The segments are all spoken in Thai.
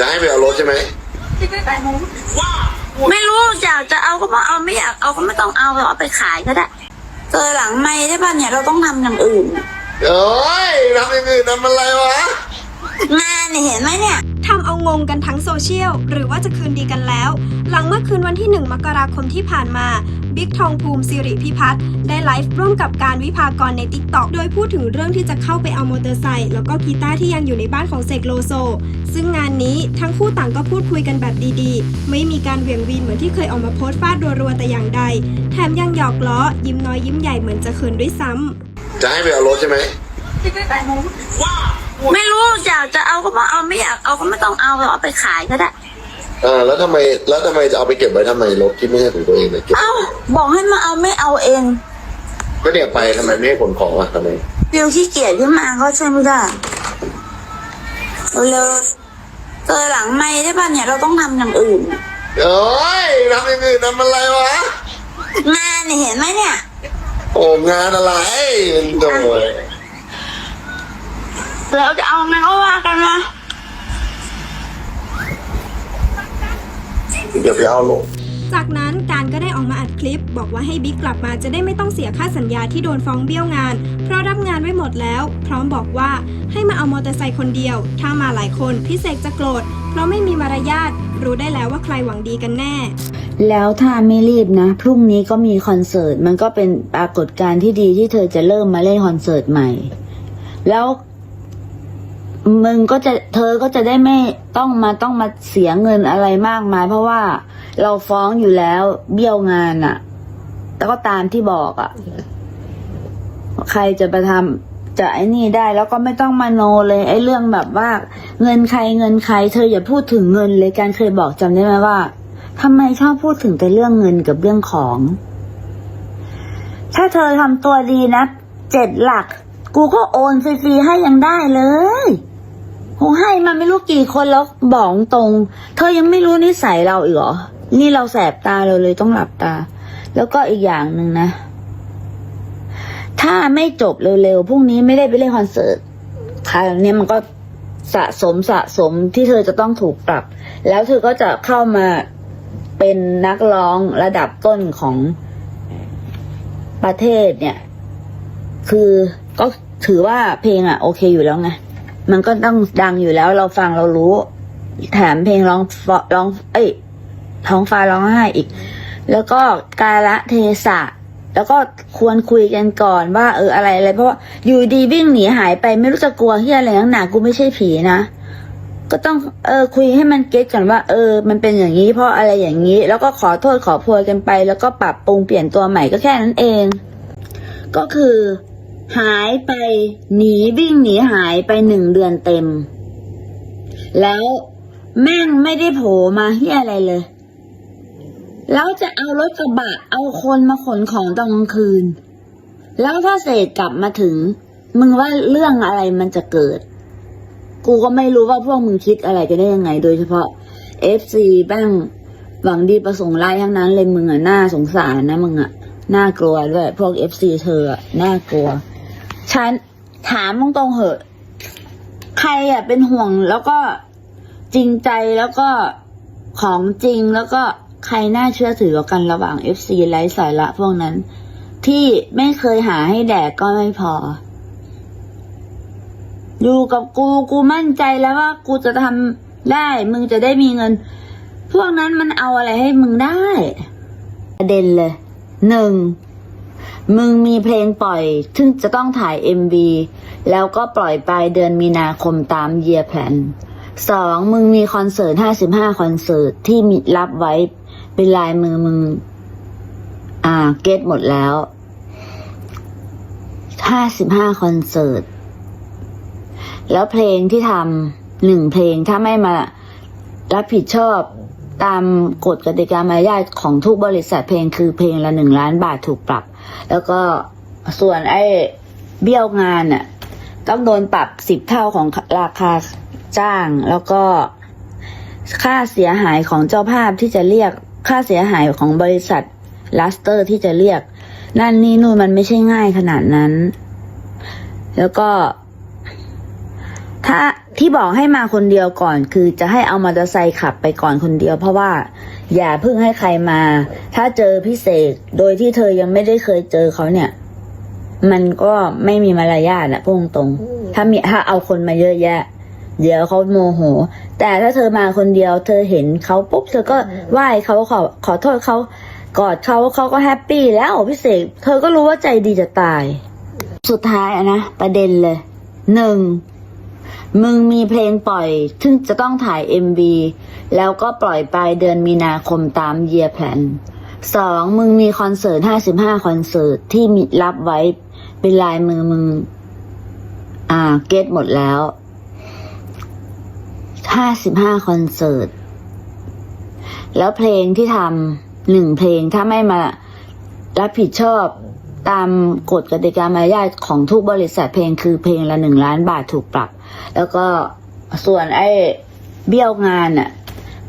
จะให้ไปเอารถใช่ไหมไม่รู้อยากจะเอาก็มาเอาไม่อยากเอาก็ไม่ต้องเอาเราเอาไปขายก็ได้เจอหลังไม่ใช่ป่ะเนี่ยเราต้องทำอย่างอื่น เอ้ยทำอย่างอื่นทำอะไรวะ งานเนี่ยเห็นไหมเนี่ย ทำเอางงกันทั้งโซเชียล หรือว่าจะคืนดีกันแล้ว หลังเมื่อคืนวันที่ 1 มกราคมที่ผ่านมาบิ๊กทองภูมิสิริพิพัฒน์ได้ไลฟ์ร่วมกับการวิพากรใน t ิ k t o k โดยพูดถึงเรื่องที่จะเข้าไปเอามอเตอร์ไซค์แล้วก็กีตาร์ที่ยังอยู่ในบ้านของเสกโลโซ ซึ่งงานนี้ทั้งคู่ต่างก็พูดคุยกันแบบดีๆ ไม่มีการเหวี่ยงวีนเหมือนที่เคยออกมาโพสต์ฟาดรัวๆแต่อย่างใด แถมยังหยอกล้อ ยิ้มน้อยยิ้มใหญ่เหมือนจะเขินด้วยซ้ำจะให้ไปเอารถใช่ไหม ไม่รู้อยากจะเอาก็มาเอาไม่อยากเอาก็ไม่ต้องเอาเราเอาไปขายก็ได้ อ่าแล้วทำไมแล้วทำไมจะเอาไปเก็บไว้ทำไมรถที่ไม่ใช่ของตัวเองเนี่ยเก็บเอ้าบอกให้มาเอาไม่เอาเองก็เนี่ยไปทำไมไม่ให้ขนของอะทำไมฟิวขี้เกียจขึ้นมาก็ช่วยไม่ได้เร็วๆเจอหลังไม่ใช่ป่ะเนี่ยเราต้องทำอย่างอื่น เอ้ยทำอย่างอื่นทำอะไรวะงานเนี่ยเห็นไหมเนี่ย โอ้งานอะไรโดย เราจะเอาไงก็ว่ากันนะเดี๋ยวไปเอารถจากนั้นการก็ได้ออกมาอัดคลิป บอกว่าให้บิ๊กกลับมาจะได้ไม่ต้องเสียค่าสัญญาที่โดนฟ้องเบี้ยวงาน เพราะรับงานไว้หมดแล้ว พร้อมบอกว่าให้มาเอามอเตอร์ไซค์คนเดียว ถ้ามาหลายคนพี่เสกจะโกรธ เพราะไม่มีมารยาทรู้ได้แล้วว่าใครหวังดีกันแน่ แล้วถ้าไม่รีบนะ พรุ่งนี้ก็มีคอนเสิร์ต มันก็เป็นปรากฏการณ์ที่ดีที่เธอจะเริ่มมาเล่นคอนเสิร์ตใหม่ แล้ว มึงก็จะเธอก็จะได้ไม่ต้องมาต้องมาเสียเงินอะไรมากมาย เพราะว่าเราฟ้องอยู่แล้วเบี้ยวงานอะแต่ก็ตามที่บอกอะใครจะไปทำจะไอ้นี่ได้ แล้วก็ไม่ต้องมาโนเลย ไอ้เรื่องแบบว่า เงินใครเงินใคร เธออย่าพูดถึงเงินเลยการเคยบอกจำได้ไหมว่าทำไมชอบพูดถึงแต่เรื่องเงินกับเรื่องของ ถ้าเธอทำตัวดีนะเจ็ดหลัก กูก็โอนฟรีๆให้ยังได้เลย กูให้มาไม่รู้กี่คนแล้วบอกตรง เธอยังไม่รู้นิสัยเราอีกเหรอ นี่เราแสบตาเราเลยต้องหลับตา แล้วก็อีกอย่างหนึ่งนะ ถ้าไม่จบเร็วๆพรุ่งนี้ไม่ได้ไปเล่นคอนเสิร์ตคราวนี้มันก็สะสมสะสมที่เธอจะต้องถูกปรับ แล้วเธอก็จะเข้ามาเป็นนักร้องระดับต้นของประเทศเนี่ย คือก็ถือว่าเพลงอะโอเคอยู่แล้วไง มันก็ต้องดังอยู่แล้ว เราฟังเรารู้ แถมเพลงร้องร้อง เอ้ยท้องฟ้าร้องไห้อีก แล้วก็กาละเทศะ แล้วก็ควรคุยกันก่อนว่า เอออะไรอะไรเพราะว่าอยู่ดีวิ่งหนีหายไปไม่รู้จะกลัวที่อะไรนักหนากูไม่ใช่ผีนะก็ต้องเออคุยให้มันเก็ตก่อนว่า เออ มันเป็นอย่างนี้เพราะอะไรอย่างนี้ แล้วก็ขอโทษขอโพยกันไป แล้วก็ปรับปรุงเปลี่ยนตัวใหม่ก็แค่นั้นเอง ก็คือ หายไปหนีวิ่งหนีหายไปหนึ่งเดือนเต็ม แล้วแม่งไม่ได้โผล่มาที่อะไรเลย แล้วจะเอารถกระบะเอาคนมาขนของตอนกลางคืน แล้วถ้าเศษกลับมาถึง มึงว่าเรื่องอะไรมันจะเกิด กูก็ไม่รู้ว่าพวกมึงคิดอะไรกันได้ยังไง โดยเฉพาะเอฟซีบ้างหวังดีประสงค์ร้ายทั้งนั้นเลยมึงอะน่าสงสารนะมึงอะน่ากลัวด้วยพวกเอฟซีเธออะน่ากลัว ฉันถามตรงๆเหอะ ใครอะเป็นห่วงแล้วก็จริงใจแล้วก็ของจริงแล้วก็ใครน่าเชื่อถือกันระหว่าง FC ไร้สาระพวกนั้น ที่ไม่เคยหาให้แดกก็ไม่พอ อยู่กับกูกูมั่นใจแล้วว่ากูจะทำได้ มึงจะได้มีเงิน พวกนั้นมันเอาอะไรให้มึงได้ประเด็นเลยหนึ่ง มึงมีเพลงปล่อยซึ่งจะต้องถ่าย MV แล้วก็ปล่อยปลายเดือนมีนาคมตามเยียแผนสองมึงมีคอนเสิร์ตห้าสิบห้าคอนเสิร์ตที่มีรับไว้เป็นลายมือมึง อ่า เก็ตหมดแล้วห้าสิบห้าคอนเสิร์ตแล้วเพลงที่ทำหนึ่งเพลงถ้าไม่มารับผิดชอบ ตามกฎกติกามารยาทของทุกบริษัทเพลงคือเพลงละหนึ่งล้านบาทถูกปรับ แล้วก็ส่วนไอ้เบี้ยวงานน่ะต้องโดนปรับสิบเท่าของราคาจ้าง แล้วก็ค่าเสียหายของเจ้าภาพที่จะเรียกค่าเสียหายของบริษัทลัสเตอร์ที่จะเรียก นั่นนี่นู่นมันไม่ใช่ง่ายขนาดนั้น แล้วก็ ถ้า ที่บอกให้มาคนเดียวก่อน คือจะให้เอามอเตอร์ไซค์ขับไปก่อนคนเดียว เพราะว่า อย่าเพิ่งให้ใครมา ถ้าเจอพี่เสกโดยที่เธอยังไม่ได้เคยเจอเขาเนี่ย มันก็ไม่มีมารยาทนะพูดตรงๆถ้ามีถ้าเอาคนมาเยอะแยะ เดี๋ยวเขาโมโห แต่ถ้าเธอมาคนเดียว เธอเห็นเขาปุ๊บเธอก็ไหว้เขาขอขอโทษเขากอดเขาเขาก็แฮปปี้แล้วพี่เสกเธอก็รู้ว่าใจดีจะตาย สุดท้ายอะนะประเด็นเลยหนึ่ง มึงมีเพลงปล่อยซึ่งจะต้องถ่าย MV แล้วก็ปล่อยไปเดือนมีนาคมตามเยียแผนสองมึงมีคอนเสิร์ตห้าสิบห้าคอนเสิร์ตที่มีรับไว้เป็นลายมือมึง อ่า เก็ตหมดแล้วห้าสิบห้าคอนเสิร์ตแล้วเพลงที่ทำหนึ่งเพลงถ้าไม่มารับผิดชอบตามกฎกติกามารยาทของทุกบริษัทเพลงคือเพลงละหนึ่งล้านบาทถูกปรับ แล้วก็ส่วนไอ้เบี้ยวงานน่ะ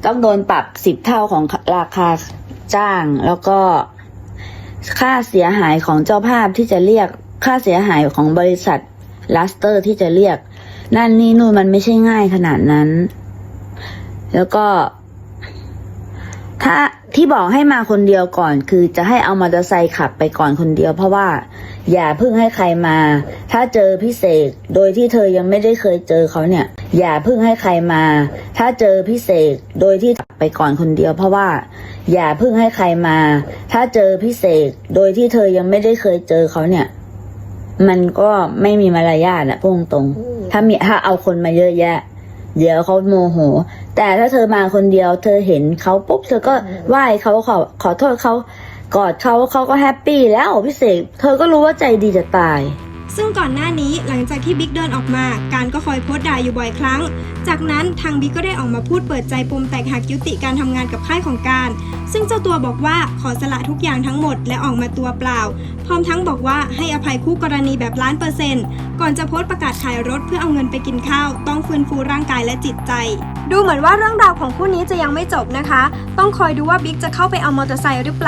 ต้องโดนปรับสิบเท่าของราคาจ้าง แล้วก็ค่าเสียหายของเจ้าภาพที่จะเรียกค่าเสียหายของบริษัทลัสเตอร์ที่จะเรียก นั่นนี่นู่นมันไม่ใช่ง่ายขนาดนั้น แล้วก็ ถ้า ที่บอกให้มาคนเดียวก่อน คือจะให้เอามอเตอร์ไซค์ขับไปก่อนคนเดียว เพราะว่า อย่าเพิ่งให้ใครมา ถ้าเจอพี่เสกโดยที่เธอยังไม่ได้เคยเจอเขาเนี่ย อย่าเพิ่งให้ใครมา ถ้าเจอพี่เสกโดยที่ไปก่อนคนเดียว เพราะว่า อย่าเพิ่งให้ใครมา ถ้าเจอพี่เสกโดยที่เธอยังไม่ได้เคยเจอเขาเนี่ย มันก็ไม่มีมารยาทอะพูดตรง ถ้ามีถ้าเอาคนมาเยอะแยะ เดี๋ยวเขาโมโห แต่ถ้าเธอมาคนเดียว เธอเห็นเขาปุ๊บเธอก็ไหว้เขาขอขอโทษเขากอดเขาเขาก็แฮปปี้แล้วพี่เสกเธอก็รู้ว่าใจดีจะตาย ซึ่งก่อนหน้านี้หลังจากที่บิ๊กเดินออกมา การก็คอยโพสต์ด่าอยู่บ่อยครั้ง จากนั้นทางบิ๊กก็ได้ออกมาพูดเปิดใจปมแตกหักยุติการทำงานกับค่ายของการ ซึ่งเจ้าตัวบอกว่าขอสละทุกอย่างทั้งหมดและออกมาตัวเปล่า พร้อมทั้งบอกว่าให้อภัยคู่กรณีแบบล้านเปอร์เซ็นต์ก่อนจะโพสต์ประกาศขายรถเพื่อเอาเงินไปกินข้าว ต้องฟื้นฟูร่างกายและจิตใจ ดูเหมือนว่าเรื่องราวของคู่นี้จะยังไม่จบนะคะ ต้องคอยดูว่าบิ๊กจะเข้าไปเอามอเตอร์ไซค์หรือเปล่า